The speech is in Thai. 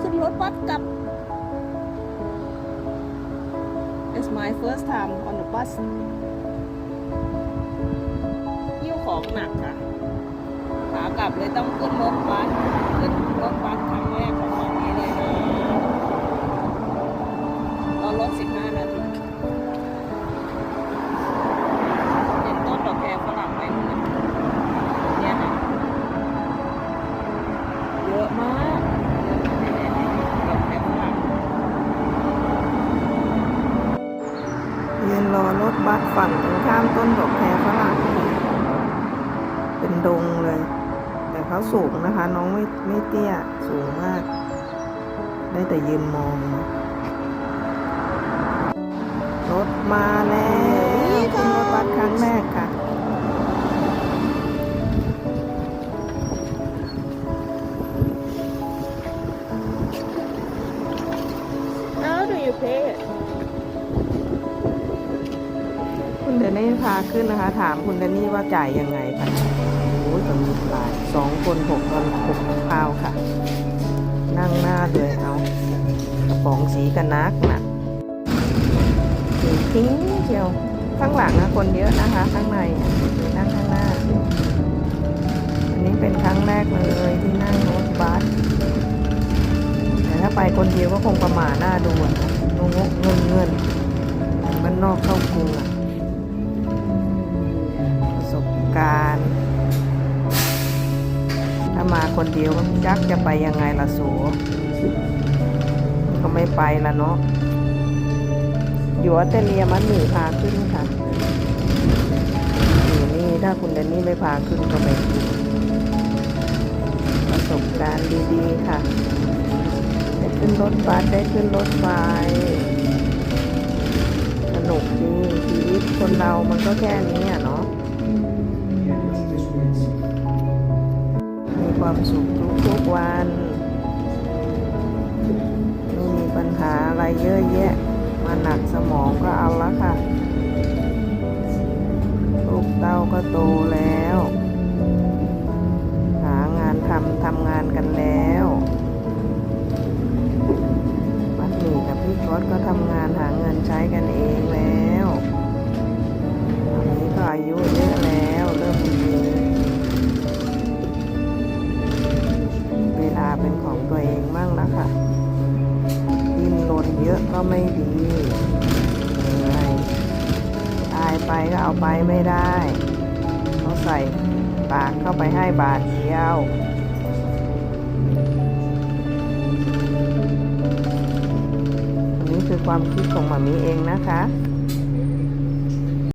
ขึ้นรถบัสกลับ It's my first time on the bus ยิ้วของหนักค่ะขากลับเลยต้องขึ้นรถบัสขึ้นรถบัสครั้งแรกของวันนี้เลยนะรอรถ 15 นาทีเห็นต้นดอกแครฝรั่งไหมเนี่ยนะเยอะมาก อรถบัสฝั่งตรงข้ามต้นดอกแคฝรั่งเป็นดงเลย แต่เขาสูงนะคะ น้องไม่ไม่เตี้ยสูงมาก ได้แต่ยืนมอง รถมาแล้วขึ้นรถบัสครั้งแรกค่ะ How do you pay it คุณเดนนี่พาขึ้นนะคะ ถามคุณเดนนี่ว่าจ่ายยังไงคะโอ้ยตำรวจหลายสองคนหกคนหกพาวค่ะ นั่งหน้าเลยเอากระป๋องสีกันนักนะสีทิ้งเชียวข้างหลังนะคนเยอะนะคะ ข้างในนั่งข้างหน้า อันนี้เป็นครั้งแรกเลยที่นั่งรถบัสแต่ถ้าไปคนเดียวก็คงประหม่าหน้าดูนะงงเงินเงินมันนอกเข้ากรุงอะประ การถ้ามาคนเดียวก็จักจะไปยังไงล่ะสูก็ไม่ไปละเนาะอยู่ออสเตรเลียมันหนีพาขึ้นค่ะอยู่นี่ถ้าคุณเดนนี่ไม่พาขึ้นก็ไม่ประสบการณ์ดีๆค่ะ ได้ขึ้นรถบัสได้ขึ้นรถไฟสนุกดีชีวิตคนเรามันก็แค่นี้อะเนาะ ความสุขทุกๆวันไม่มีปัญหาอะไรเยอะแยะ มาหนักสมองก็เอาละค่ะ ลูกเต้าก็โตแล้ว หางานทำทำงานกันแล้วมัดหมี่กับพี่ก๊อตก็ทำงานหาเงินใช้กันเองแล้ว เป็นของตัวเองมั่งล้วค่ะ ดิ้นรนเยอะก็ไม่ดีตายไปก็เอาไปไม่ได้เขาใส่ปากเข้าไปให้บาทเดียวอันนี้คือความคิดของหมามีเองนะคะ